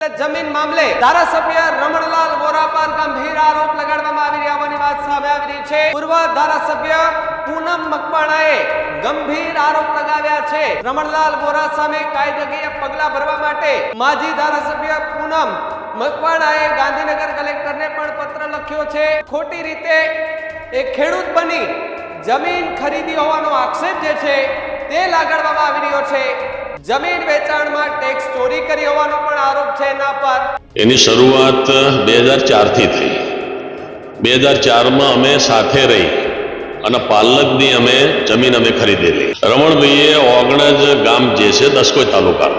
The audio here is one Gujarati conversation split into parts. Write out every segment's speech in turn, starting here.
જમીન મામલે ધારાસભ્ય રમણલાલ વોરા પર ગંભીર આરોપ લગાડવામાં આવી રહ્યા હોવાની વાત સામે આવી રહી છે. પૂર્વ ધારાસભ્ય પૂનમ મકવાણાએ ગંભીર આરોપ લગાવ્યા છે. રમણલાલ વોરા સામે કાયદાકીય પગલાં ભરવા માટે માજી ધારાસભ્ય પૂનમ મકવાણાએ ગાંધીનગર કલેક્ટરને પણ પત્ર લખ્યો છે. ખોટી રીતે એક ખેડૂત બની જમીન ખરીદી હોવાનો આક્ષેપ જે છે તે લગાડવામાં આવી રહ્યો છે. જમીન વેચાણમાં ટેક્સ ચોરી કરી હોવાનો પણ આરોપ છે એના પર. એની શરૂઆત બે હજાર ચારથી થઈ. બે હજાર ચારમાં અમે સાથે રહી અને પાલકની અમે જમીન અમે ખરીદેલી રમણભાઈએ ઓગણજ ગામ જે છે દસકોઈ તાલુકા.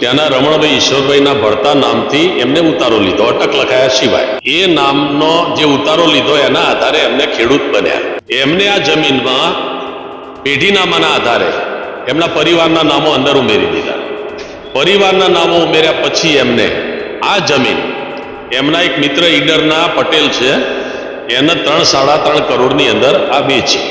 ત્યાંના રમણભાઈ ઈશ્વરભાઈના ભરતા નામથી એમને ઉતારો લીધો, અટક લખાયા સિવાય. એ નામનો જે ઉતારો લીધો એના આધારે એમને ખેડૂત બન્યા. એમને આ જમીનમાં પેઢીનામાના આધારે એમના પરિવારના નામો અંદર ઉમેરી દીધા. પરિવારના નામો ઉમેર્યા પછી એમને આ જમીન, એમના એક મિત્ર ઈડરના પટેલ છે, એને ત્રણ, સાડા ત્રણ કરોડની અંદર આ વેચી.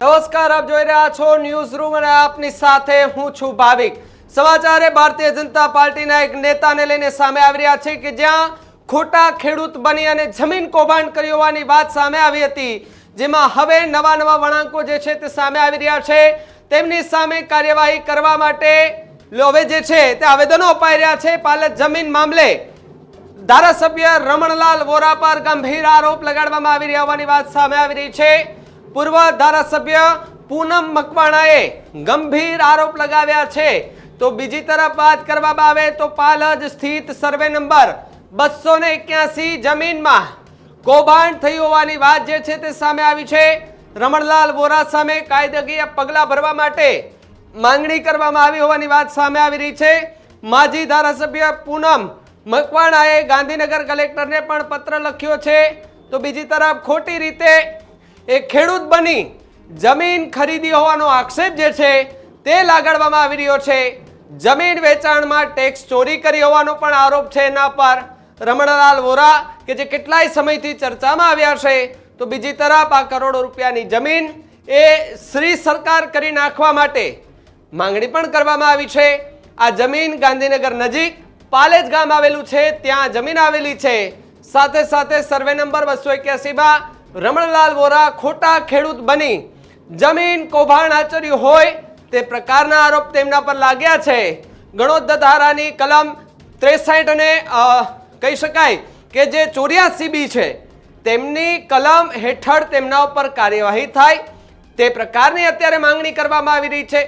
નમસ્કાર, આપ જોઈ રહ્યા છો ન્યૂઝ રૂમ અને આપની સાથે હું છું ભાવિક. સમાચારે ભારતીય જનતા પાર્ટીના એક નેતાને લઈને સામે આવી રહ્યા છે કે જ્યાં ખોટા ખેડૂત બની અને જમીન કૌભાંડ કરી હોવાની વાત સામે આવી હતી, જેમાં હવે નવા નવા વળાંકો જે છે તે સામે આવી રહ્યા છે. તેમની સામે કાર્યવાહી કરવા માટે હવે જે છે તે આવેદનો અપાઈ રહ્યા છે. પાલત જમીન મામલે ધારાસભ્ય રમણલાલ વોરા પર ગંભીર આરોપ લગાડવામાં આવી રહ્યા હોવાની વાત સામે આવી રહી છે. પૂર્વ ધારાસભ્ય પૂનમ મકવાણાએ ગંભીર આરોપ લગાવ્યા છે. તો બીજી તરફ વાત કરવામાં આવે તો પાલજ સ્થિત સર્વે નંબર બસો ને એક્યાસી જમીનમાં કૌભાંડ થયું હોવાની વાત જે છે તે સામે આવી છે. રમણલાલ વોરા સામે કાયદેકીય પગલાં ભરવા માટે માંગણી કરવામાં આવી હોવાની વાત સામે આવી રહી છે. માજી ધારાસભ્ય પૂનમ મકવાણાએ ગાંધીનગર કલેક્ટરને પણ પત્ર લખ્યો છે. તો બીજી તરફ ખોટી રીતે એ ખેડૂત બની જમીન ખરીદી હોવાનો આક્ષેપ જે છે તે લાગાડવામાં આવી રહ્યો છે. જમીન વેચાણમાં ટેક્સ ચોરી કરી હોવાનો પણ આરોપ છે એના પર. રમણલાલ વોરા કે જે કેટલાય સમયથી ચર્ચામાં આવ્યા છે, તો બીજી તરફ આ કરોડો રૂપિયાની જમીન એ શ્રી સરકાર કરી નાખવા માટે માંગણી પણ કરવામાં આવી છે. આ જમીન ગાંધીનગર નજીક પાલેજ ગામ આવેલું છે, ત્યાં જમીન આવેલી છે. સાથે સાથે સર્વે નંબર બસો એક્યાસીમાં રમણલાલ વોરા ખોટા ખેડૂત બની. જમીન કૌભાંડ આચર્યું હોય તે પ્રકારના આરોપ તેમના પર લાગ્યા છે. ગણોદ્ધ ધારાની કલમ ત્રેસાઠ અને કહી શકાય કે જે ચોર્યાસી બી છે, તેમની કલમ હેઠળ તેમના ઉપર કાર્યવાહી થાય તે પ્રકારની અત્યારે માંગણી કરવામાં આવી રહી છે.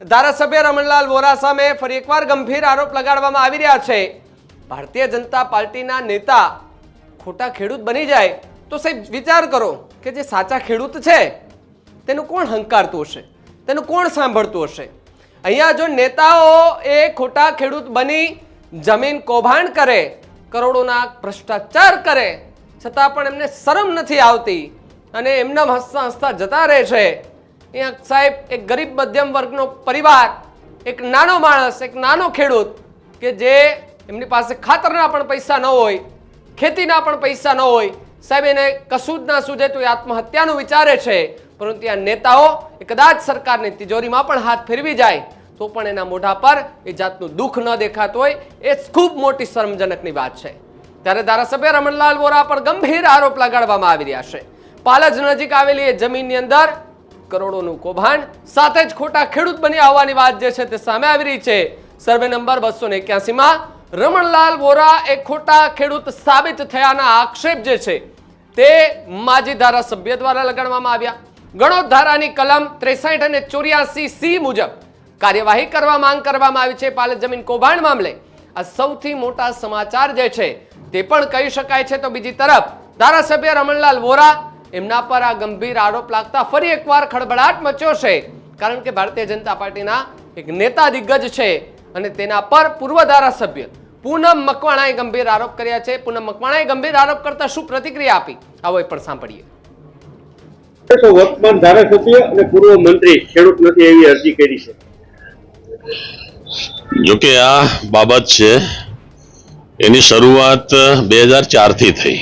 ધારાસભ્ય રમણલાલ વોરા સામે ફરી એકવાર ગંભીર આરોપ લગાડવામાં આવી રહ્યા છે. ભારતીય જનતા પાર્ટીના નેતા ખોટા ખેડૂત બની જાય તો સાહેબ વિચાર કરો કે જે સાચા ખેડૂત છે, તેનું કોણ હંકારતું હશે? તેનું કોણ સાંભળતું હશે? અહીંયા જો નેતાઓ એ ખોટા ખેડૂત બની, જમીન કૌભાંડ કરે, કરોડોના ભ્રષ્ટાચાર કરે, છતાં પણ એમને શરમ નથી આવતી અને એમના હસતા હસતા જતા રહે છે. અહીંયા સાહેબ, એક ગરીબ મધ્યમ વર્ગનો પરિવાર, એક નાનો માણસ, એક નાનો ખેડૂત કે જે એમની પાસે ખાતરના પણ પૈસા ન હોય, ખેતીના પણ પૈસા ન હોય, સાહેબ, એને કશું જ ના સૂજે તો એ આત્મહત્યાનું વિચારે છે. પરંતુ આ નેતાઓ કદાચ સરકારની તિજોરીમાં પણ હાથ ફેરવી જાય, તો પણ એના મોઢા પર એ જાતનું દુઃખ ન દેખાતું હોય, એ ખૂબ મોટી શરમજનકની વાત છે. ત્યારે ધારાસભ્ય રમણલાલ વોરા પર ગંભીર આરોપ લગાડવામાં આવી રહ્યા છે. પાલજ નજીક આવેલી એ જમીનની અંદર કરોડોનું કૌભાંડ, સાથે જ ખોટા ખેડૂત બન્યા હોવાની વાત જે છે તે સામે આવી રહી છે. સર્વે નંબર બસો ને એક્યાસીમાં રમણલાલ વોરા એ ખોટા ખેડૂત સાબિત થયાના આક્ષેપ જે છે તે માજી ધારાસભ્ય દ્વારા લગાડવામાં આવ્યા. ગણોત ધારાની કલમ ત્રેસઠ અને ચોર્યાસી સી મુજબ કાર્યવાહી કરવા માંગ કરવામાં આવી છે. પાલક જમીન કૌભાંડ મામલે આ સૌથી મોટા સમાચાર જે છે તે પણ કહી શકાય છે. તો બીજી તરફ ધારાસભ્ય રમણલાલ વોરા એમના પર આ ગંભીર આરોપ લાગતા ફરી એકવાર ખળબળાટ મચ્યો છે. કારણ કે ભારતીય જનતા પાર્ટીના એક નેતા દિગ્ગજ છે અને તેના પર પૂર્વ ધારાસભ્ય પૂનમ મકવાણાએ ગંભીર આરોપ કર્યા છે. પૂનમ મકવાણાએ ગંભીર આરોપ કરતા શું પ્રતિક્રિયા આપી? આવો પણ સાંભળીએ. તો વર્તમાન ધારાસભ્ય અને પૂર્વ મંત્રી ખેડૂત નથી એવી અરજી કરી છે. જોકે આ બાબત છે, એની શરૂઆત બે હજાર ચારથી થઈ.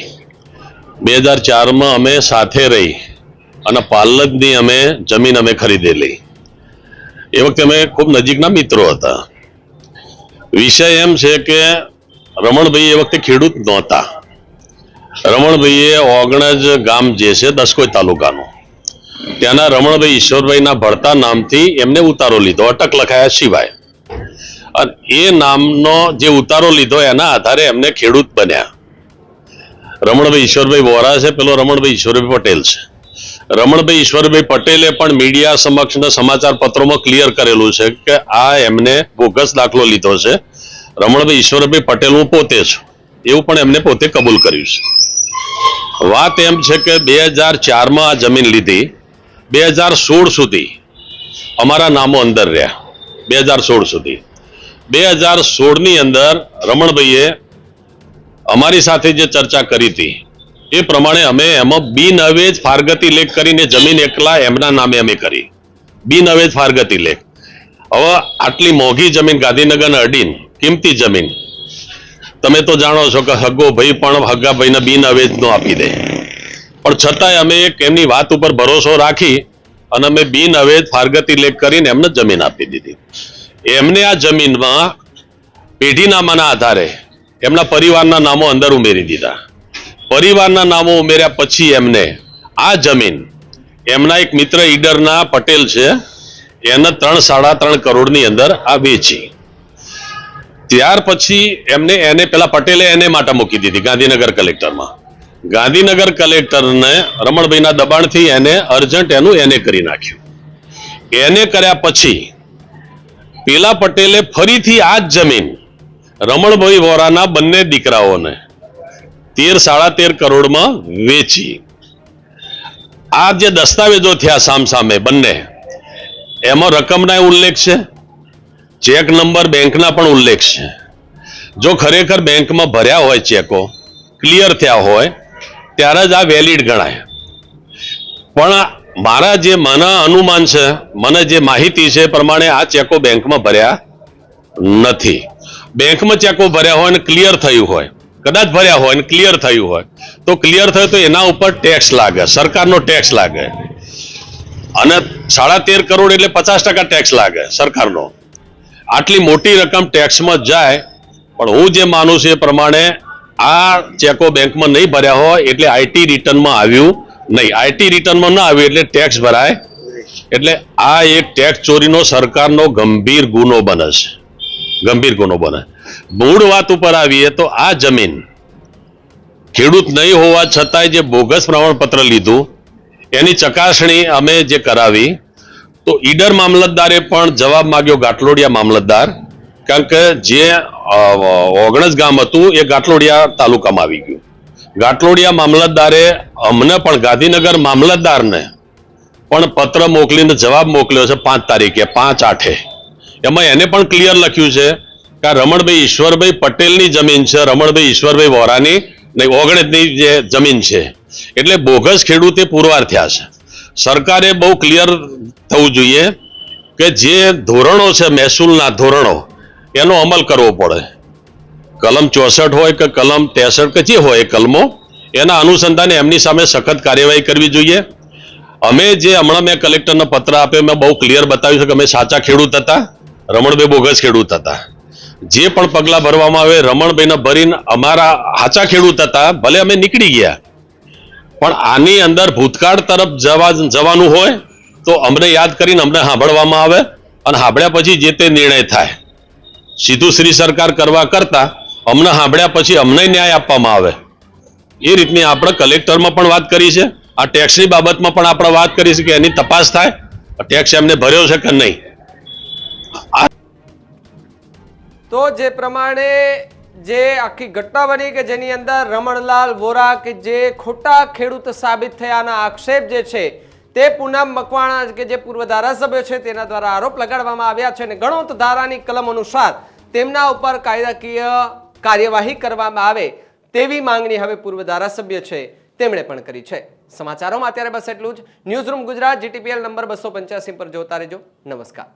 બે હજાર ચારમાં અમે સાથે રહી અને પાલકની અમે જમીન અમે ખરીદેલી એ વખતે અમે ખૂબ નજીકના મિત્રો હતા. વિષય એમ છે કે રમણભાઈ એ વખતે ખેડૂત નહોતા. રમણભાઈએ ઓગણજ ગામ જે છે દસકોઈ તાલુકાનું ત્યાંના રમણભાઈ ઈશ્વરભાઈના ભળતા નામથી એમને ઉતારો લીધો, અટક લખાયા સિવાય અને એ નામનો જે ઉતારો લીધો એના આધારે એમને ખેડૂત બન્યા. રમણભાઈ ઈશ્વરભાઈ વોરા છે, પેલો રમણભાઈ ઈશ્વરભાઈ પટેલ છે. રમણભાઈ ઈશ્વરભાઈ પટેલે પણ મીડિયા સમક્ષ સમાચાર પત્રોમાં ક્લિયર કરેલું છે કે આ એમને બોગસ દાખલો લીધો છે. રમણભાઈ ઈશ્વરભાઈ પટેલ, હું પોતે છું. એવું પણ એમને પોતે કબૂલ કર્યું છે. વાત એમ છે કે બે હજાર ચારમાં આ જમીન લીધી. બે હજાર સોળ સુધી અમારા નામો અંદર રહ્યા. બે હજાર સોળ સુધી. બે હજાર સોળની અંદર રમણભાઈએ અમારી સાથે જે ચર્ચા કરી હતી, એ પ્રમાણે અમે એમાં બિન અવેજ ફારગતી લેખ કરીને જમીન એકલા એમના નામે અમે કરી. બિન અવેજ ફારગતી લેખ. હવે આટલી મોંઘી જમીન ગાંધીનગર અડીન કિંમતી જમીન, તમે તો જાણો છો કે હગો ભાઈ પણ હગા ભાઈને બિન અવેજ નો આપી દે. પણ છતાંય અમે એક એમની વાત ઉપર ભરોસો રાખી અને અમે બિન અવેધ ફારગતી લેખ કરીને એમને જમીન આપી દીધી. એમને આ જમીનમાં પેઢીનામાના આધારે એમના પરિવારના નામો અંદર ઉમેરી દીધા. પરિવારના નામો ઉમેર્યા પછી એમને આ જમીન, એમના એક મિત્ર ઈડરના પટેલ છે, એને ત્રણ સાડા ત્રણ કરોડની અંદર આ વેચી. ત્યાર પછી એમને એને પેલા પટેલે એને માટે મૂકી દીધી ગાંધીનગર કલેક્ટરમાં. ગાંધીનગર કલેક્ટરને રમણભાઈના દબાણથી એને અર્જન્ટ એનું એને કરી નાખ્યું. એને કર્યા પછી પેલા પટેલે ફરીથી આ જ જમીન રમણભાઈ વોરાના બંને દીકરાઓને તેર સાડા તેર કરોડમાં વેચી. આ જે દસ્તાવેજો થયા સામસામે બંને, એમાં રકમના ઉલ્લેખ છે, ચેક નંબર બેંકના પણ ઉલ્લેખ છે. જો ખરેખર બેંકમાં ભર્યા હોય ચેકો, ક્લિયર થયા હોય ત્યારે જ આ વેલિડ ગણાય. પણ મારા જે મને અનુમાન છે, મને જે માહિતી છે પ્રમાણે આ ચેકો બેંકમાં ભર્યા નથી. બેંકમાં ચેકો ભર્યા હોય અને ક્લિયર થયું હોય, કદાચ ભર્યા હોય અને ક્લિયર થયું હોય, તો ક્લિયર થયું તો એના ઉપર ટેક્સ લાગે, સરકારનો ટેક્સ લાગે. અને સાડા તેર કરોડ એટલે પચાસ ટકા ટેક્સ લાગે સરકારનો. આટલી મોટી રકમ ટેક્સમાં જાય, પણ હું જે માનું છું એ પ્રમાણે આ ચેકો બેંકમાં નહીં ભર્યા હોય એટલે આઈટી રિટર્નમાં આવ્યું નહીં. આઈટી રિટર્નમાં ના આવ્યું એટલે ટેક્સ ભરાય. એટલે આ એક ટેક્સ ચોરીનો સરકારનો ગંભીર ગુનો બને છે. ગંભીર ગુનો બને. મૂળ વાત ઉપર આવીએ તો આ જમીન ખેડૂત નહીં હોવા છતાંય જે બોગસ પ્રમાણપત્ર લીધું, એની ચકાસણી અમે જે કરાવી, તો ઈડર મામલતદારે પણ જવાબ માંગ્યો ગાટલોડિયા મામલતદાર. કારણ કે જે ઓગણસ ગામ હતું, એ ગાટલોડિયા તાલુકામાં આવી ગયું. ગાટલોડિયા મામલતદારે અમને પણ, ગાંધીનગર મામલતદારને પણ પત્ર મોકલીને જવાબ મોકલ્યો છે પાંચ તારીખે, પાંચ આઠે. એમાં એને પણ ક્લિયર લખ્યું છે કે રમણભાઈ ઈશ્વરભાઈ પટેલની જમીન છે, રમણભાઈ ઈશ્વરભાઈ વોરાની નહીં ઓગણજની જે જમીન છે. એટલે બોગસ ખેડૂતે પુરવાર થયા છે. સરકારે બહુ ક્લિયર થવું જોઈએ કે જે ધોરણો છે, મહેસૂલના ધોરણો એનો અમલ કરવો પડે. કલમ ચોસઠ હોય કે કલમ ત્રેસઠ કે જે હોય કલમો, એના અનુસંધાને એમની સામે સખત કાર્યવાહી કરવી જોઈએ. અમે જે હમણાં મેં કલેક્ટરનો પત્ર આપ્યો, મેં બહુ ક્લિયર બતાવ્યું છે કે અમે સાચા ખેડૂત હતા, રમણભાઈ બોગસ ખેડૂત હતા. જે પણ પગલાં ભરવામાં આવે, રમણભાઈને ભરીને અમારા સાચા ખેડૂત હતા, ભલે અમે નીકળી ગયા. પણ આની અંદર ભૂતકાળ તરફ જવા જવાનું હોય, તો અમને યાદ કરીને અમને સાંભળવામાં આવે અને સાંભળ્યા પછી જે તે નિર્ણય થાય. સીધું શ્રી સરકાર કરવા કરતા અમને સાંભળ્યા પછી અમને ન્યાય આપવામાં આવે. એ રીતની આપણે કલેક્ટરમાં પણ વાત કરી છે. આ ટેક્સની બાબતમાં પણ આપણે વાત કરી છે કે એની તપાસ થાય. ટેક્સ એમને ભર્યો છે કે નહીં? તો જે પ્રમાણે જે આખી ઘટના બની કે જેની અંદર રમણલાલ વોરા કે જે ખોટા ખેડૂત સાબિત થયાના આક્ષેપ જે છે તે પૂનમ મકવાણા કે જે પૂર્વ ધારાસભ્ય છે તેના દ્વારા આરોપ લગાડવામાં આવ્યા છે અને ગણોત ધારાની કલમ અનુસાર તેમના ઉપર કાયદાકીય કાર્યવાહી કરવામાં આવે તેવી માંગણી હવે પૂર્વ ધારાસભ્ય છે, તેમણે પણ કરી છે. સમાચારોમાં અત્યારે બસ એટલું જ. News room Gujarat, GTPL number બસો પંચ્યાસી પર જોતા રહેજો. નમસ્કાર.